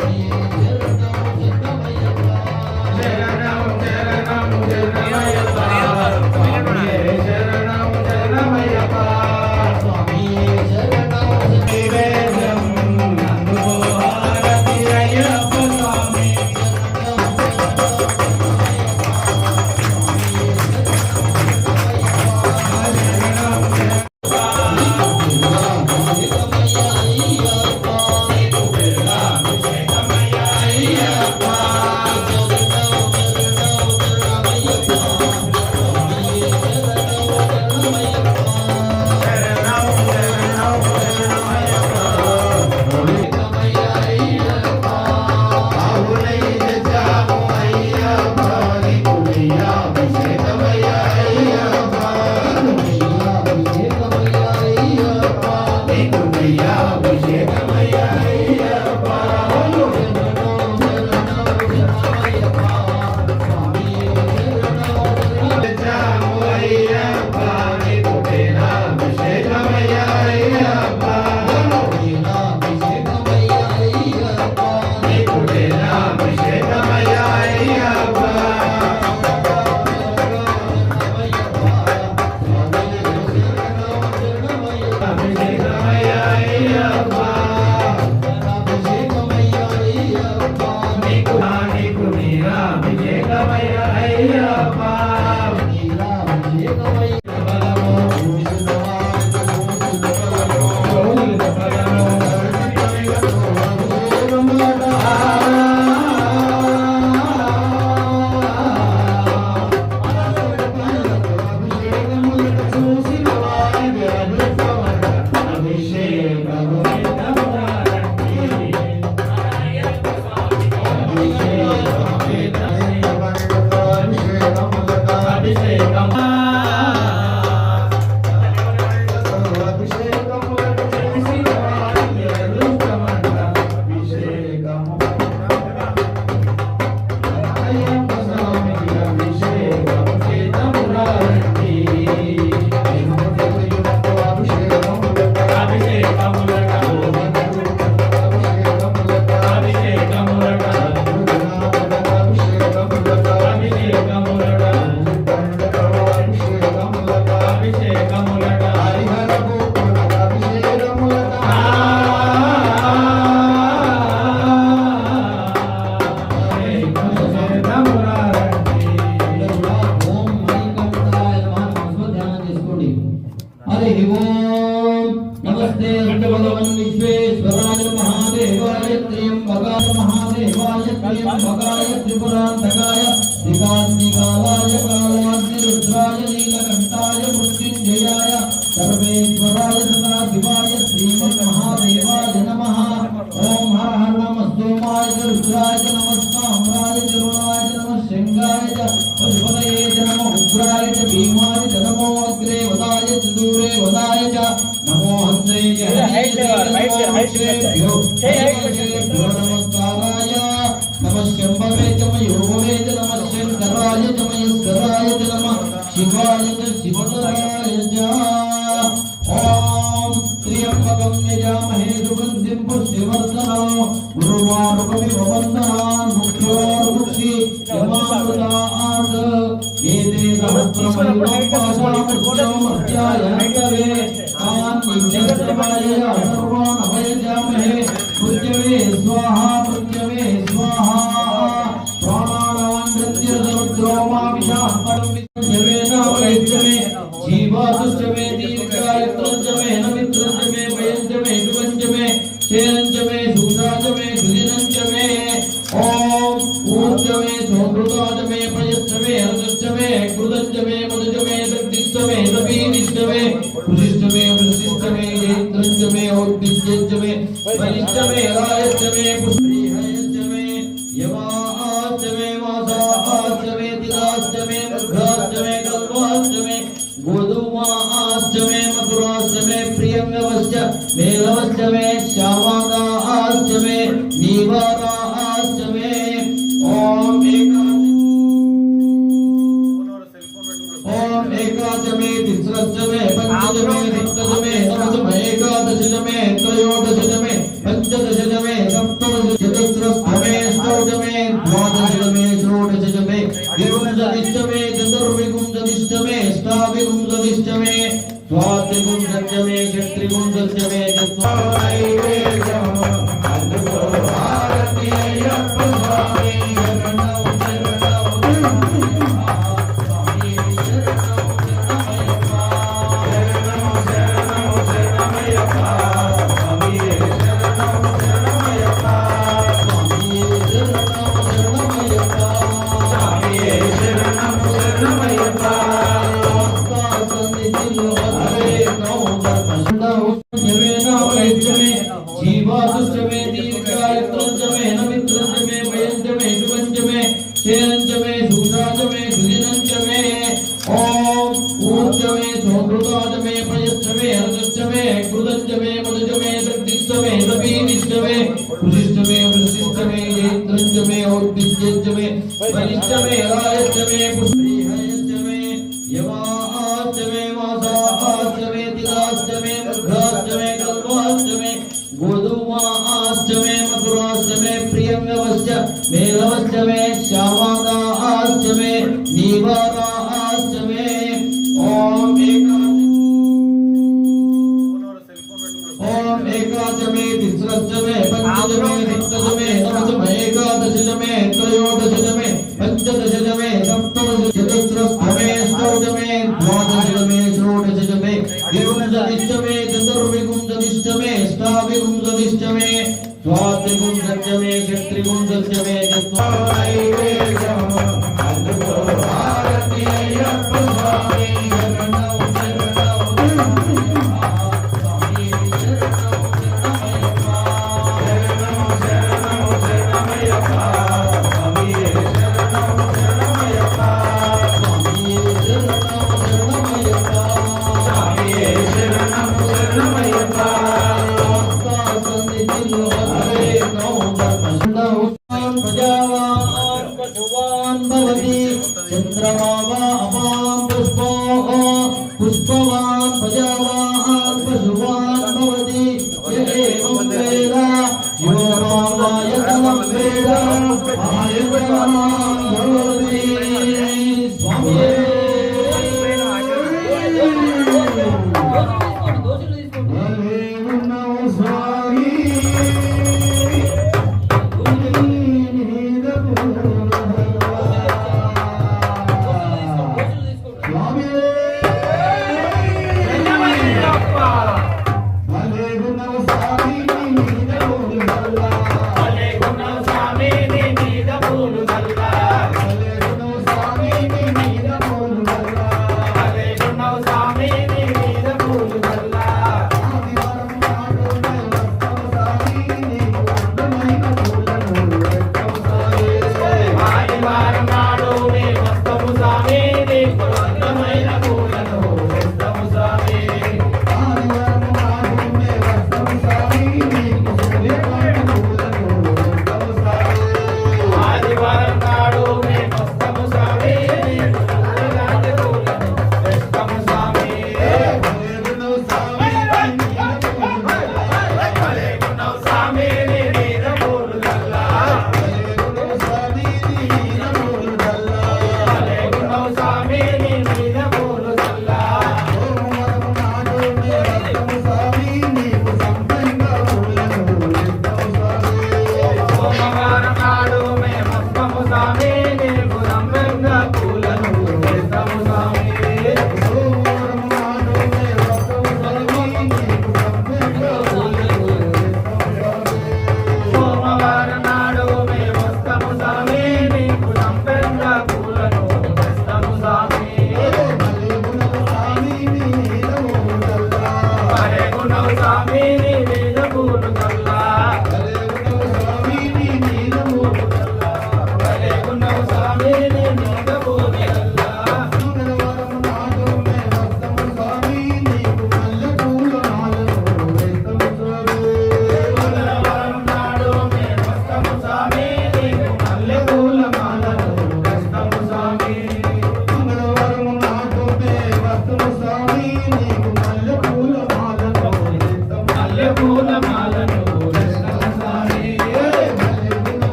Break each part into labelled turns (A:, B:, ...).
A: Yeah. Bye.
B: 谢谢 khám.
A: మృత్యుంజయాయ సర్వేశ్వరాయ సదాశివాయ Shriman त्र्यम्बकं यजामहे सुगन्धिं पुष्टिवर्धनो गुरुवारुकमिवन्दनान् मुख्योर्मुक्षि यमामृतात् एते सहस्रमयोपाशामृत्यायन्तरे तान् यज्ञस्य पायया सर्वान् अभयजामहे पृथ्वी स्वाहा पृथ्वी पंच में छेरंच में दूसराज में सुधिरंच में ओम ऊंच में सौकृताज में पयस्थ में हरदस्त में कृदंच में मदज में दग्धिस्त में नवीनिष्ट में वशिष्ठ में वशिष्ठ में जयंद्रंच में और दिव्यंच में वरिष्ठ में राजस्थ में पुष्प శ్యామాదాష్టమే शेरंच में दूसराच में सुदिनंच में ओम ऊर्च में सौकृताच में पयच्च में हरदश्च में कृदंच में मदज में दृष्टिश्च में लपीनिश्च में कुशिश्च में वृष्टिश्च में जयंत्रंच में औद्दिश्यंच में वरिश्च में रायश्च में पुष्प মাধ্যমে पुष्पवान् प्रजावान् पशुवान् भवति य एवं वेद यो रामाय तमं वेद आयतमान् भवति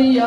A: দিয়া